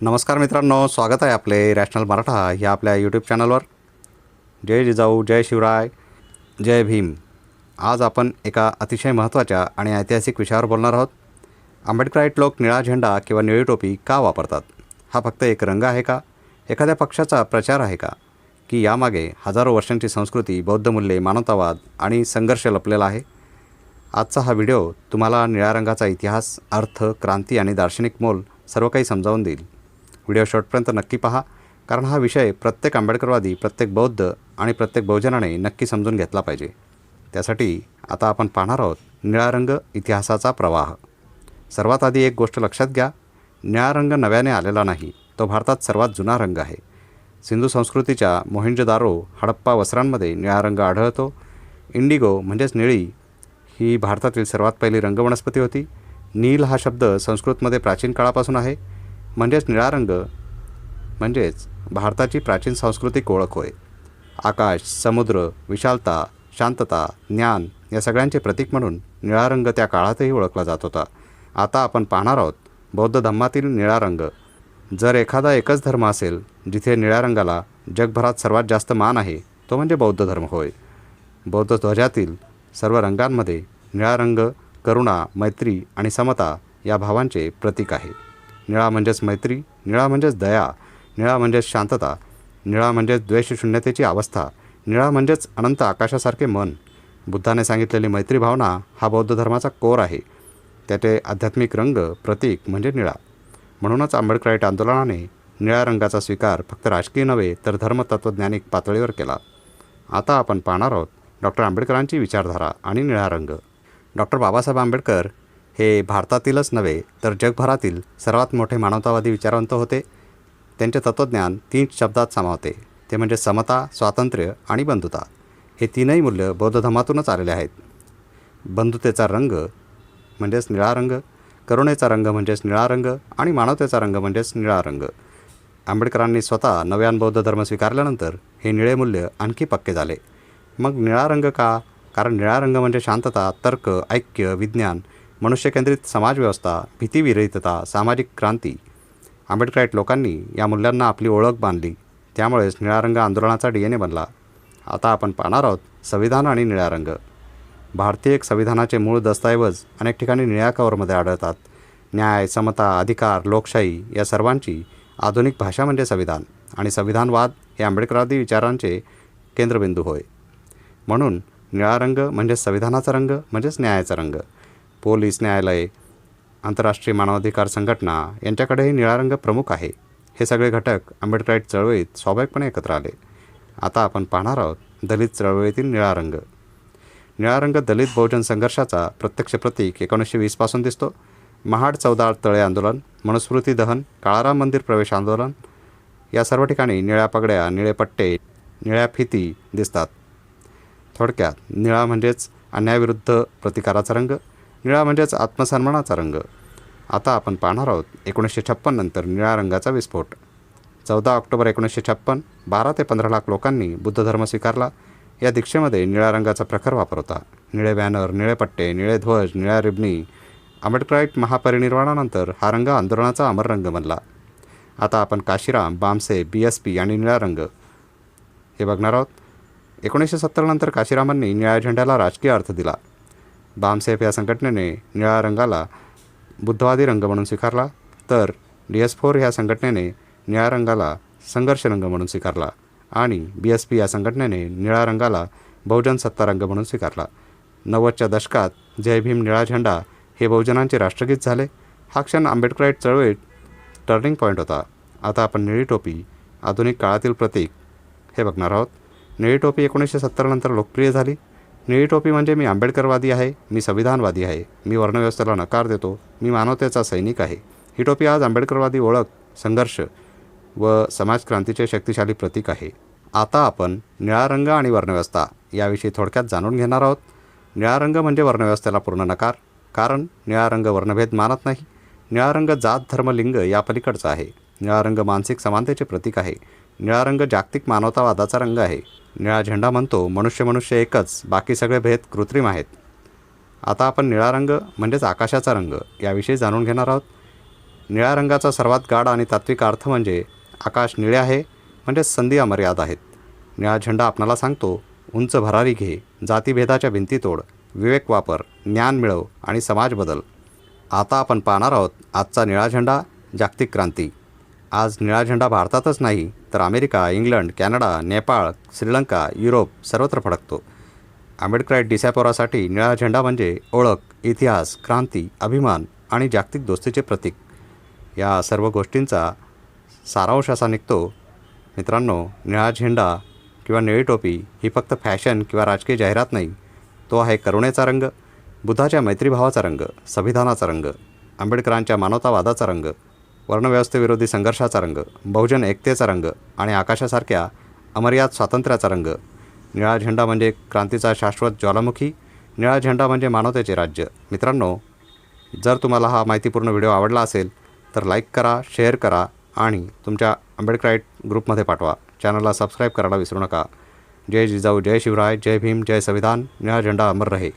नमस्कार मित्रांनो स्वागत आहे आपले रॅशनल मराठा ह्या आपल्या यूट्यूब चॅनलवर. जय जिजाऊ जय शिवराय जय भीम. आज आपण एका अतिशय महत्त्वाच्या आणि ऐतिहासिक विषयावर बोलणार आहोत. आंबेडकराईट लोक निळा झेंडा किंवा निळी टोपी का वापरतात? हा फक्त एक रंग आहे का? एखाद्या पक्षाचा प्रचार आहे का? की यामागे हजारो वर्षांची संस्कृती बौद्ध मूल्ये मानवतावाद आणि संघर्ष लपलेला आहे? आजचा हा व्हिडिओ तुम्हाला निळ्या रंगाचा इतिहास अर्थ क्रांती आणि दार्शनिक मोल सर्व काही समजावून देईल. व्हिडिओ शॉर्टपर्यंत नक्की पहा कारण हा विषय प्रत्येक आंबेडकरवादी प्रत्येक बौद्ध आणि प्रत्येक बहुजनाने नक्की समजून घेतला पाहिजे. त्यासाठी आता आपण पाहणार आहोत निळा रंग इतिहासाचा प्रवाह. सर्वात आधी एक गोष्ट लक्षात घ्या निळा रंग नव्याने आलेला नाही तो भारतात सर्वात जुना रंग आहे. सिंधू संस्कृतीच्या मोहिंजदारो हडप्पा वस्त्रांमध्ये निळा रंग आढळतो. इंडिगो म्हणजेच निळी ही भारतातील सर्वात पहिली रंगवनस्पती होती. नील हा शब्द संस्कृतमध्ये प्राचीन काळापासून आहे. म्हणजेच निळा रंग म्हणजेच भारताची प्राचीन सांस्कृतिक ओळख होय. आकाश समुद्र विशालता शांतता ज्ञान या सगळ्यांचे प्रतीक म्हणून निळा रंग त्या काळातही ओळखला जात होता. आता आपण पाहणार आहोत बौद्ध धम्मातील निळा रंग. जर एखादा एकच धर्म असेल जिथे निळ्या रंगाला जगभरात सर्वात जास्त मान आहे तो म्हणजे बौद्ध धर्म होय. बौद्ध ध्वजातील सर्व रंगांमध्ये निळा रंग करुणा मैत्री आणि समता या भावांचे प्रतीक आहे. निळा म्हणजेच मैत्री निळा म्हणजेच दया निळा म्हणजेच शांतता निळा म्हणजेच द्वेषशून्यतेची अवस्था निळा म्हणजेच अनंत आकाशासारखे मन. बुद्धाने सांगितलेली मैत्री भावना हा बौद्ध धर्माचा कोर आहे. त्याचे आध्यात्मिक रंग प्रतीक म्हणजे निळा. म्हणूनच आंबेडकराईट आंदोलनाने निळ्या रंगाचा स्वीकार फक्त राजकीय नव्हे तर धर्मतत्वज्ञानिक पातळीवर केला. आता आपण पाहणार आहोत डॉक्टर आंबेडकरांची विचारधारा आणि निळा रंग. डॉक्टर बाबासाहेब आंबेडकर हे भारतातीलच नव्हे तर जगभरातील सर्वात मोठे मानवतावादी विचारवंत होते. त्यांचे तत्त्वज्ञान तीन शब्दात सामावते. ते म्हणजे समता स्वातंत्र्य आणि बंधुता. हे तीनही मूल्य बौद्ध धर्मातूनच आलेले आहेत. बंधुतेचा रंग म्हणजेच निळा रंग करुणेचा रंग म्हणजेच निळा रंग आणि मानवतेचा रंग म्हणजेच निळा रंग. आंबेडकरांनी स्वतः नव्यान बौद्ध धर्म स्वीकारल्यानंतर हे निळे मूल्य आणखी पक्के झाले. मग निळा रंग का? कारण निळा रंग म्हणजे शांतता तर्क ऐक्य विज्ञान मनुष्यकेंद्रित समाजव्यवस्था भीतीविरहितता सामाजिक क्रांती. आंबेडकराईट लोकांनी या मूल्यांना आपली ओळख बांधली. त्यामुळेच निळा रंग आंदोलनाचा डी एन ए बनला. आता आपण पाहणार आहोत संविधान आणि निळा रंग. भारतीय संविधानाचे मूळ दस्तऐवज अनेक ठिकाणी निळ्या कवरमध्ये आढळतात. न्याय समता अधिकार लोकशाही या सर्वांची आधुनिक भाषा म्हणजे संविधान आणि संविधानवाद हे आंबेडकरवादी विचारांचे केंद्रबिंदू होय. म्हणून निळा रंग म्हणजेच संविधानाचा रंग म्हणजेच न्यायाचा रंग. पोलीस न्यायालय आंतरराष्ट्रीय मानवाधिकार संघटना यांच्याकडेही निळा रंग प्रमुख आहे. हे सगळे घटक आंबेडकराईट चळवळीत स्वाभाविकपणे एकत्र आले. आता आपण पाहणार आहोत दलित चळवळीतील निळा रंग निळा रंग दलित बहुजन संघर्षाचा प्रत्यक्ष प्रतीक एकोणीसशे वीसपासून दिसतो. महाड चौदाळ तळे आंदोलन मनुस्मृती दहन काळाराम मंदिर प्रवेश आंदोलन या सर्व ठिकाणी निळ्या पगड्या निळे पट्टे निळ्या फिती दिसतात. थोडक्यात निळा म्हणजेच अन्यायाविरुद्ध प्रतिकाराचा रंग निळा म्हणजेच आत्मसन्मानाचा रंग. आता आपण पाहणार आहोत एकोणीसशे छप्पन नंतर निळ्या रंगाचा विस्फोट. चौदा ऑक्टोबर एकोणीसशे छप्पन बारा ते पंधरा लाख लोकांनी बुद्ध धर्म स्वीकारला. या दीक्षेमध्ये निळ्या रंगाचा प्रखर वापर होता. निळे बॅनर निळे पट्टे निळे ध्वज निळ्या रिबनी आंबेडकराईट महापरिनिर्वाणानंतर हा रंग आंदोलनाचा अमर रंग बनला. आता आपण Kashiram BAMCEF B S P आणि निळा रंग. हे बघणार आहोत. एकोणीसशे सत्तरनंतर काशीरामांनी निळ्या झेंड्याला राजकीय अर्थ दिला. बामसेफ या संघटनेने निळ्या रंगाला बुद्धवादी रंग म्हणून स्वीकारला तर डी एस फोर ह्या संघटनेने निळ्या रंगाला संघर्ष रंग म्हणून स्वीकारला आणि बी एस पी या संघटनेने निळ्या रंगाला बहुजन सत्ता रंग म्हणून स्वीकारला. नव्वदच्या दशकात जय भीम निळा झेंडा हे बहुजनांचे राष्ट्रगीत झाले. हा क्षण आंबेडकराईट चळवळीत टर्निंग पॉईंट होता. आता आपण निळी टोपी आधुनिक काळातील प्रतीक हे बघणार आहोत. निळी टोपी एकोणीसशे सत्तरनंतर लोकप्रिय झाली. निळी टोपी म्हणजे मी आंबेडकरवादी आहे मी संविधानवादी आहे मी वर्णव्यवस्थेला नकार देतो मी मानवतेचा सैनिक आहे. ही टोपी आज आंबेडकरवादी ओळख संघर्ष व समाजक्रांतीचे शक्तिशाली प्रतीक आहे. आता आपण निळा रंग आणि वर्णव्यवस्था याविषयी थोडक्यात जाणून घेणार आहोत. निळा रंग म्हणजे वर्णव्यवस्थेला पूर्ण नकार कारण निळा रंग वर्णभेद मानत नाही. निळा रंग जात धर्म लिंग या पलीकडचा आहे. निळा रंग मानसिक समानतेचे प्रतीक आहे. निळा रंग जागतिक मानवतावादाचा रंग आहे. निळा झेंडा म्हणतो मनुष्य मनुष्य एकच बाकी सगळे भेद कृत्रिम आहेत. आता आपण निळा रंग म्हणजेच आकाशाचा रंग याविषयी जाणून घेणार आहोत. निळ्या रंगाचा सर्वात गाढ आणि तात्विक अर्थ म्हणजे आकाश निळे आहे म्हणजे संधी अमर्याद आहेत. निळा झेंडा आपणाला सांगतो उंच भरारी घे जातीभेदाच्या भिंती तोड विवेक वापर ज्ञान मिळव आणि समाज बदल. आता आपण पाहणार आहोत आजचा निळा झेंडा जागतिक क्रांती. आज निळा झेंडा भारतातच नाही तर America England Canada Nepal Sri Lanka Europe सर्वत्र फडकतो. आंबेडकराईट डिसॅपोरासाठी निळा झेंडा म्हणजे ओळख इतिहास क्रांती अभिमान आणि जागतिक दोस्तीचे प्रतीक. या सर्व गोष्टींचा सारांश असा निघतो मित्रांनो निळा झेंडा किंवा निळी टोपी ही फक्त फॅशन किंवा राजकीय जाहिरात नाही तो आहे करुणेचा रंग बुद्धाच्या मैत्रीभावाचा रंग संविधानाचा रंग आंबेडकरांच्या मानवतावादाचा रंग वर्णव्यवस्थेविरोधी संघर्षाचा रंग बहुजन एकतेचा रंग आणि आकाशासारख्या अमर्याद स्वातंत्र्याचा रंग. निळा झेंडा म्हणजे क्रांतीचा शाश्वत ज्वालामुखी निळा झेंडा म्हणजे मानवतेचे राज्य. मित्रांनो जर तुम्हाला हा माहितीपूर्ण व्हिडिओ आवडला असेल तर लाईक करा शेअर करा आणि तुमच्या आंबेडकराईट ग्रुपमध्ये पाठवा. चॅनलला सबस्क्राईब करायला विसरू नका. जय जिजाऊ जय शिवराय जय भीम जय संविधान निळा झेंडा अमर रहे.